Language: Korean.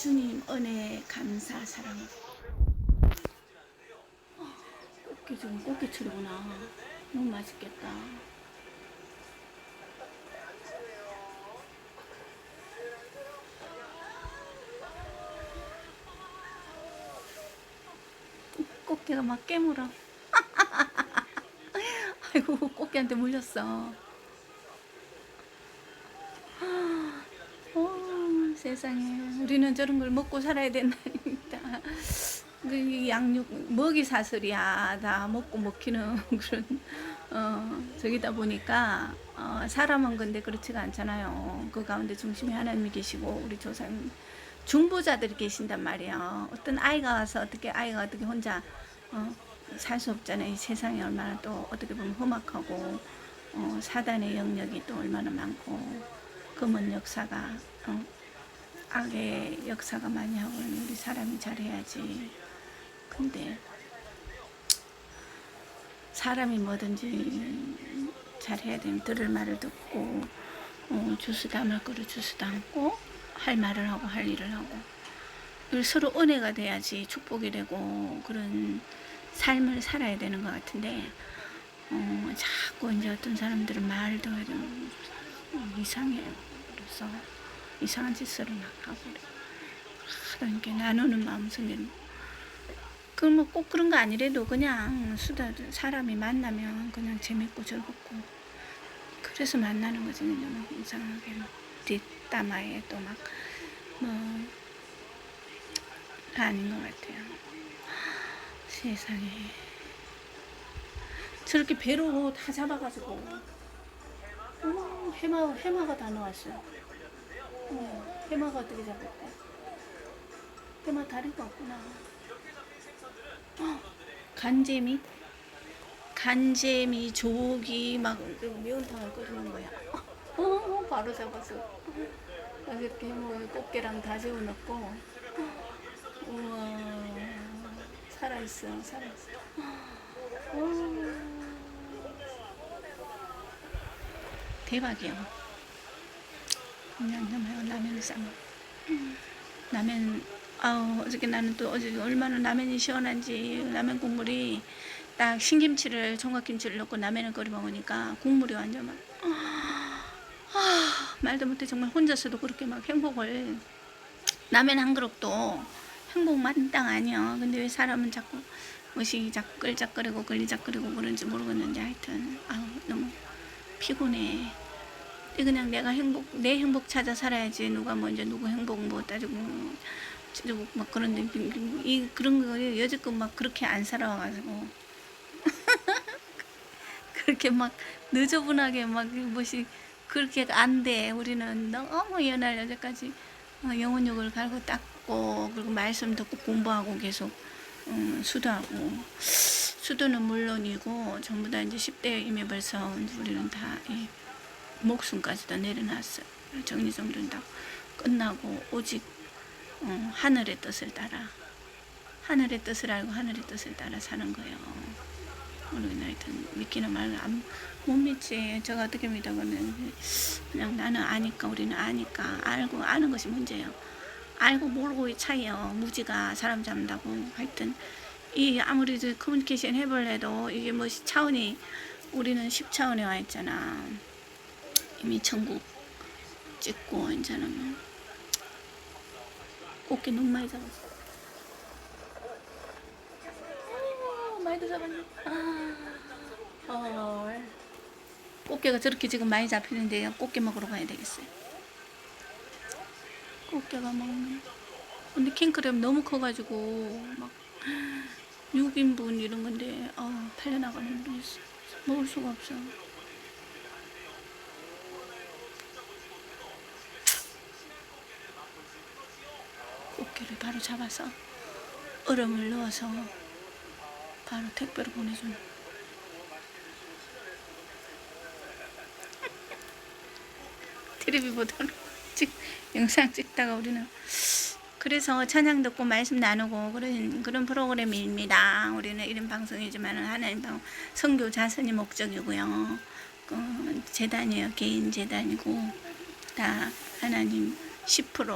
주님 은혜 감사 사랑. 아, 꽃게 지금 꽃게철이구나. 너무 맛있겠다. 꽃게가 막 깨물어. 아이고 꽃게한테 물렸어. 어, 세상에 우리는 저런 걸 먹고 살아야 된다니까. 그 양육 먹이 사슬이야 다 먹고 먹히는 그런 어 저기다 보니까 어, 사람한 건데 그렇지가 않잖아요. 그 가운데 중심에 하나님이 계시고 우리 조상 중보자들이 계신단 말이에요. 어떤 아이가 와서 어떻게 아이가 어떻게 혼자 어, 살 수 없잖아요. 이 세상이 얼마나 또 어떻게 보면 험악하고 어, 사단의 영역이 또 얼마나 많고 금은 역사가 어, 악의 역사가 많이 하고 있는 우리 사람이 잘해야지. 근데 사람이 뭐든지 잘해야 되면 들을 말을 듣고 어, 주스 담을 거를 주스 담고 할 말을 하고 할 일을 하고 서로 은혜가 돼야지 축복이 되고 그런 삶을 살아야 되는 것 같은데 어, 자꾸 이제 어떤 사람들은 말도 이상해요. 그래서 이상한 짓을 막. 하도 이렇게 나누는 마음 생기는 그뭐 꼭 그런 거 아니래도 그냥 수다 사람이 만나면 그냥 재밌고 즐겁고 그래서 만나는 거지 그냥 막 이상하게 막 뒷담화에 또 막 뭐 아닌 것 같아요. 세상에 저렇게 배로 다 잡아가지고 어, 해마 해마가 다 나왔어요. 어, 해마가 어떻게 잡을까? 해마 다리가 없구나. 어, 간재미, 간재미, 조기 막 매운탕을 끓이는 거야. 어, 바로 잡았어. 이렇게 뭐 꽃게랑 다 재워 넣고, 우와, 살아있어, 살아있어. 어, 대박이야. 정말 라면을 싸 먹어. 라면 아우 어저께 나는 또 어제 얼마나 라면이 시원한지. 라면 국물이 딱 신김치를 총각김치를 넣고 라면을 끓여 먹으니까 국물이 완전 막 아, 말도 못해 정말 혼자서도 그렇게 막 행복을. 라면 한 그릇도 행복 만 땅 아니야. 근데 왜 사람은 자꾸 뭐시 자꾸 끌작거리고 끌리작거리고 그런지 모르겠는데 하여튼 아우 너무 피곤해 그냥 내가 행복 내 행복 찾아 살아야지. 누가 먼저 누구 행복 뭐 따지고 따지고 막 그런데 이 그런 거 여지껏 막 그렇게 안 살아와가지고. 그렇게 막 느저분하게 막 뭐시 그렇게 안 돼. 우리는 너무 연할 여자까지 어, 영혼욕을 갈고 닦고 그리고 말씀 듣고 공부하고 계속 음, 수도하고. 수도는 물론이고 전부 다 이제 10대 이미 벌써 우리는 다 예. 목숨까지도 내려놨어요. 정리정돈 다 끝나고 오직 어, 하늘의 뜻을 따라 하늘의 뜻을 알고 하늘의 뜻을 따라 사는 거예요. 우리는 하여튼 믿기는 말을 안, 못 믿지. 제가 어떻게 믿어 그러면 그냥 나는 아니까 우리는 아니까 알고 아는 것이 문제예요. 알고 모르고의 차이요. 무지가 사람 잡는다고 하여튼 이 아무리 저 커뮤니케이션 해볼래도 이게 뭐 차원이 우리는 10차원에 와 있잖아. 이미 천국 찍고 이제는 뭐 꽃게 너무 많이 잡았어. 오, 많이도 잡았네. 아, 헐. 꽃게가 저렇게 지금 많이 잡히는데 꽃게 먹으러 가야 되겠어요. 꽃게가 먹는. 근데 킹크랩 너무 커가지고 막 6인분 이런 건데 어, 팔려나가는 게 있어. 먹을 수가 없어. 꽃게를 바로 잡아서 얼음을 넣어서 바로 택배로 보내주는 텔레비보다는 찍 영상 찍다가 우리는 그래서 찬양 듣고 말씀 나누고 그런 그런 프로그램입니다. 우리는 이런 방송이지만 하나님 방 선교 자선이 목적이고요. 그 재단이에요. 개인 재단이고 다 하나님 10%